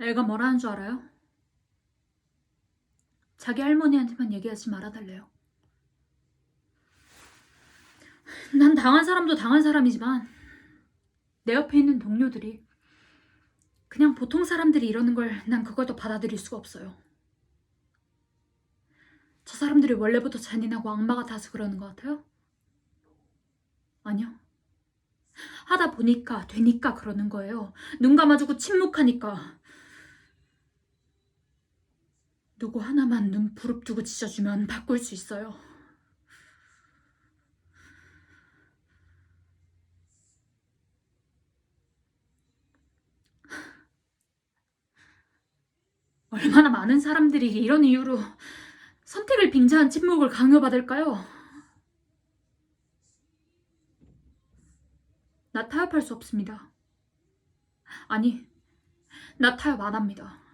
애가 뭐라는 줄 알아요? 자기 할머니한테만 얘기하지 말아달래요. 난 당한 사람도 당한 사람이지만 내 옆에 있는 동료들이 그냥 보통 사람들이 이러는 걸 난 그걸 더 받아들일 수가 없어요. 저 사람들이 원래부터 잔인하고 악마 같아서 그러는 것 같아요? 아니요. 하다 보니까 되니까 그러는 거예요. 눈 감아주고 침묵하니까. 누구 하나만 눈 부릅뜨고 짖어주면 바꿀 수 있어요. 얼마나 많은 사람들이 이런 이유로 선택을 빙자한 침묵을 강요받을까요? 나 타협할 수 없습니다. 아니, 나 타협 안 합니다.